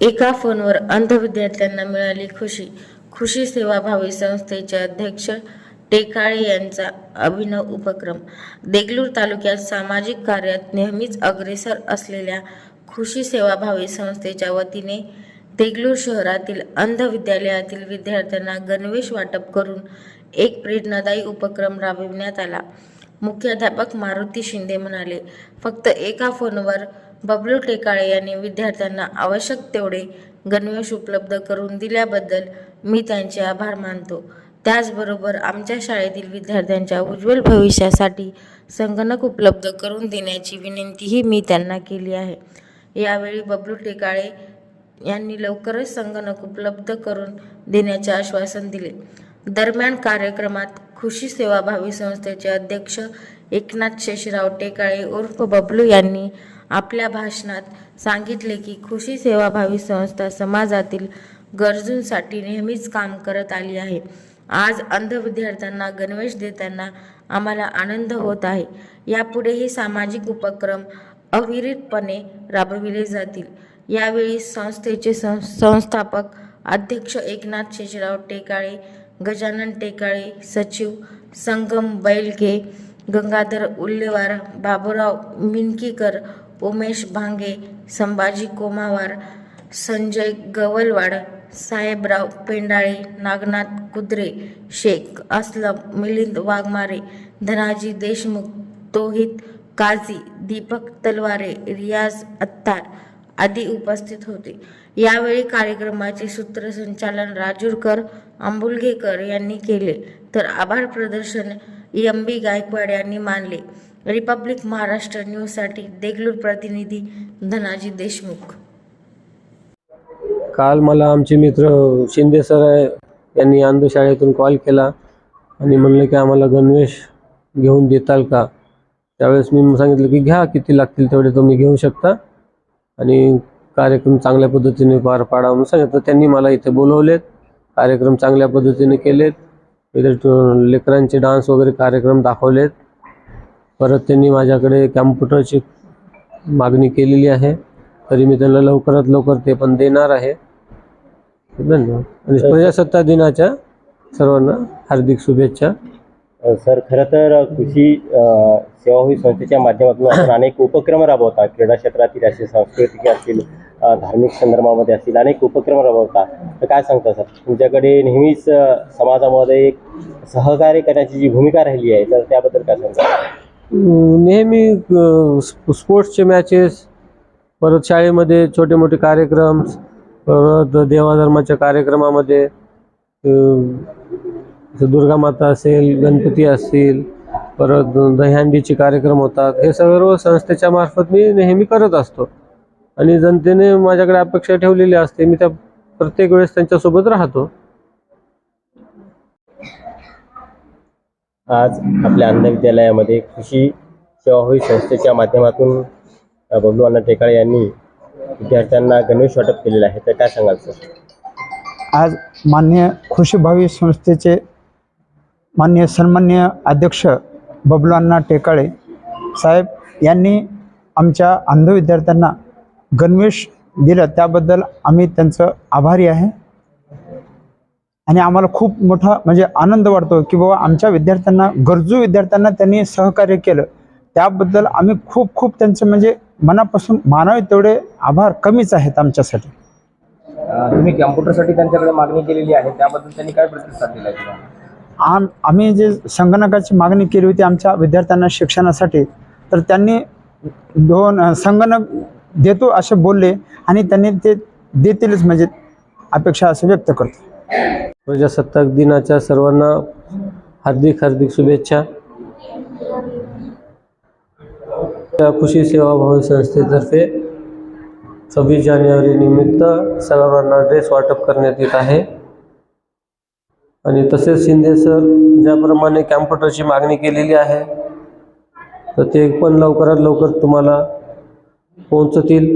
एका फोनवर अंध विद्यार्थ्यांना मिळाली खुशी. खुशी सेवाभावी संस्थेचे अध्यक्ष टेकाळे यांचा अभिनव उपक्रम. देगलूर तालुक्यात सामाजिक कार्यात नेहमीच अग्रेसर असलेल्या खुशी सेवाभावी संस्थेच्या वतीने देगलूर शहरातील अंध विद्यालयातील विद्यार्थ्यांना गणवेश वाटप करून एक प्रेरणादायी उपक्रम राबविण्यात आला. मुख्याध्यापक मारुती शिंदे म्हणाले फक्त एका फोनवर बबलू टेकाळे यांनी विद्यार्थ्यांना आवश्यक तेवढे गणवेश उपलब्ध करून दिल्याबद्दल मी त्यांचे आभार मानतो. त्याचबरोबर आमच्या शाळेतील विद्यार्थ्यांच्या उज्ज्वल भविष्यासाठी संगणक उपलब्ध करून देण्याची विनंतीही मी त्यांना केली आहे. यावेळी बबलू टेकाळे यांनी लवकरच संगणक उपलब्ध करून देण्याचे आश्वासन दिले. दरम्यान कार्यक्रमात खुशी सेवाभावी संस्थेचे अध्यक्ष एकनाथ शेषराव टेकाळे उर्फ बबलू यांनी आपल्या भाषणात सांगितले की खुशी सेवाभावी संस्था समाजातील गरजूंसाठी नेहमीच काम करत आली आहे. आज अंध विद्यार्थ्यांना गणवेश देताना आम्हाला आनंद होत आहे. यापुढेही सामाजिक उपक्रम अविरतपणे राबविले जातील. यावेळी संस्थेचे सं संस्थापक अध्यक्ष एकनाथ शेषराव टेकाळे गजानन टेकाळे सचिव संगम बैलगे गंगाधर उल्लेवार बाबूराव मिनकीकर उमेश भांगे संभाजी कोमावार संजय गवलवाड साहेबराव पेंडाळे नागनाथ कुद्रे शेख असलम मिलिंद वाघमारे धनाजी देशमुख तोहित काझी दीपक तलवारे रियाज अत्तार आदी उपस्थित होते. यावेळी कार्यक्रमाचे सूत्रसंचालन राजूरकर आंबुलगेकर यांनी केले. तर आभार प्रदर्शन एम बी गायकवाड यांनी मानले. रिपब्लिक महाराष्ट्र न्यूजसाठी देगलूर प्रतिनिधी धनाजी देशमुख. काल मला आमचे मित्र शिंदे सर यांनी अंधशाळेतून कॉल केला आणि म्हणलं की आम्हाला गणवेश घेऊन देताल का? त्यावेळेस मी सांगितलं की घ्या किती लागतील तेवढे तुम्ही घेऊ शकता. आणि कार्यक्रम चांगल्या पद्धतीने पार पाडा म्हणून सांगितलं. त्यांनी मला इथे बोलवलेत कार्यक्रम चांगल्या पद्धतीने केलेत. इथे लेकरांचे डान्स वगैरे कार्यक्रम दाखवलेत. परत त्यांनी माझ्याकडे कॅम्प्युटरची मागणी केलेली आहे. तरी मी त्यांना लवकरात लवकर ते पण देणार आहे. धन्यवाद आणि प्रजासत्ताक दिनाच्या सर्वांना हार्दिक शुभेच्छा. सर खरं तर कृषी सेवाभावी संस्थेच्या माध्यमातून आपण अनेक उपक्रम राबवता. क्रीडा क्षेत्रातील असेल सांस्कृतिक असतील धार्मिक संदर्भामध्ये असतील अनेक उपक्रम राबवता. तर काय सांगता सर? तुमच्याकडे नेहमीच समाजामध्ये एक सहकार्य करण्याची जी भूमिका राहिली आहे तर त्याबद्दल काय सांगता? नेहमी स्पोर्ट्सचे मॅचेस परत शाळेमध्ये छोटे मोठे कार्यक्रम परत देवाधर्माच्या कार्यक्रमामध्ये दुर्गा माता असेल गणपती असतील परत दहीहंडीचे कार्यक्रम होतात. हे सर्व संस्थेच्या मार्फत मी नेहमी करत असतो. आणि जनतेने माझ्याकडे अपेक्षा ठेवलेली असते. मी त्या प्रत्येक वेळेस त्यांच्यासोबत राहतो. आज आपल्या अंध विद्यालयामध्ये कृषी सेवाभावी संस्थेच्या माध्यमातून बबलू अण्णा टेकाळे यांनी विद्यार्थ्यांना गणवेश वाटप केलेलं आहे. तर काय सांगाल सर? आज मान्य कृषीभावी संस्थेचे मान्य सन्मान्य अध्यक्ष बबलूअण्णा टेकाळे साहेब यांनी आमच्या अंध विद्यार्थ्यांना गणवेश दिलं. त्याबद्दल आम्ही त्यांचं आभारी आहे. आणि आम्हाला खूप मोठा म्हणजे आनंद वाटतो की बाबा आमच्या विद्यार्थ्यांना गरजू विद्यार्थ्यांना त्यांनी सहकार्य केलं. त्याबद्दल आम्ही खूप खूप त्यांचं म्हणजे मनापासून मानावे तेवढे आभार कमीच आहेत आमच्यासाठी. तुम्ही कॅम्प्युटरसाठी त्यांच्याकडे मागणी केलेली आहे. त्याबद्दल त्यांनी काय प्रतिसाद दिला आम आम्ही जे संगणकाची मागणी केली होती आमच्या विद्यार्थ्यांना शिक्षणासाठी तर त्यांनी दोन संगणक देतो असे बोलले आणि त्यांनी ते देतीलच म्हणजे अपेक्षा असं व्यक्त करतो. प्रजासत्ताक दिनाच्या सर्वांना हार्दिक हार्दिक शुभेच्छा. त्या खुशी सेवाभावी संस्थेतर्फे सव्वीस जानेवारी निमित्त सर्वांना ड्रेस वाटप करण्यात येत आहे. आणि तसेच शिंदे सर ज्याप्रमाणे कॅम्प्युटरची मागणी केलेली आहे तर ते पण लवकरात लवकर तुम्हाला पोहोचतील.